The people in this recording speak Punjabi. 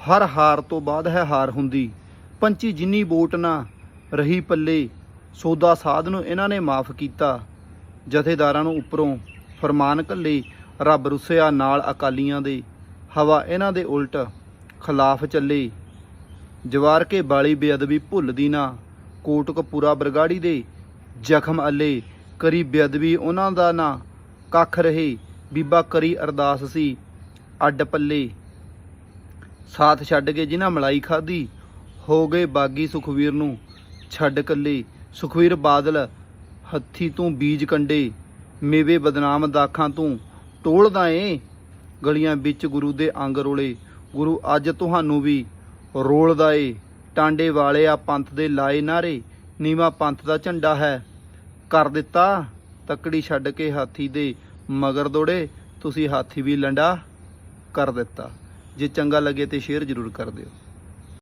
ਹਰ ਹਾਰ ਤੋਂ ਬਾਅਦ ਹੈ ਹਾਰ ਹੁੰਦੀ। ਪੰਚੀ ਜਿੰਨੀ ਵੋਟ ਨਾ ਰਹੀ ਪੱਲੇ, ਸੌਦਾ ਸਾਧ ਨੂੰ ਇਹਨਾਂ ਨੇ ਮਾਫ ਕੀਤਾ। ਜਥੇਦਾਰਾਂ ਨੂੰ ਉੱਪਰੋਂ ਫਰਮਾਨ ਕੱਲੇ ਰੱਬ ਰੁੱਸਿਆ ਨਾਲ ਅਕਾਲੀਆਂ ਦੇ। ਹਵਾ ਇਹਨਾਂ ਦੇ ਉਲਟ ਖਿਲਾਫ ਚੱਲੇ। ਜਵਾਰ ਕੇ ਬਾਲੀ ਬੇਅਦਬੀ ਭੁੱਲਦੀ ਨਾ, ਕੋਟਕਪੂਰਾ ਬਰਗਾੜੀ ਦੇ ਜ਼ਖਮ ਅੱਲੇ। ਕਰੀ ਬੇਅਦਬੀ ਉਹਨਾਂ ਦਾ ਨਾ, ਕੱਖ ਰਹੇ, ਬੀਬਾ ਕਰੀ ਅਰਦਾਸ ਸੀ, ਅੱਡ ਪੱਲੇ। ਸਾਥ ਛੱਡ ਕੇ ਜਿਨ੍ਹਾਂ ਮਲਾਈ ਖਾਧੀ, ਹੋ ਗਏ ਬਾਗੀ ਸੁਖਵੀਰ ਨੂੰ। ਛੱਡ ਕੱਲੇ, ਸੁਖਵੀਰ ਬਾਦਲ, ਹੱਥੀ ਤੋਂ ਬੀਜ ਕੰਡੇ, ਮੇਵੇ ਬਦਨਾਮ ਦਾਖਾਂ ਤੋਂ ਟੋਲਦਾ ਏ। ਗਲੀਆਂ ਵਿੱਚ ਗੁਰੂ ਦੇ ਅੰਗ ਰੋਲੇ, ਗੁਰੂ ਅੱਜ ਤੁਹਾਨੂੰ ਵੀ ਰੋਲਦਾ ਏ। ਟਾਂਡੇ ਵਾਲਿਆ ਪੰਥ ਦੇ ਲਾਏ ਨਾਰੇ, ਨੀਵਾ ਪੰਥ ਦਾ ਝੰਡਾ ਹੈ। ਕਰ ਦਿੱਤਾ, ਤਕੜੀ ਛੱਡ ਕੇ ਹਾਥੀ ਦੇ ਮਗਰ ਦੌੜੇ, ਤੁਸੀਂ ਹਾਥੀ ਵੀ ਲੰਡਾ, ਕਰ ਦਿੱਤਾ। ਜੇ ਚੰਗਾ ਲੱਗੇ ਤੇ ਸ਼ੇਅਰ ਜ਼ਰੂਰ ਕਰ ਦਿਓ।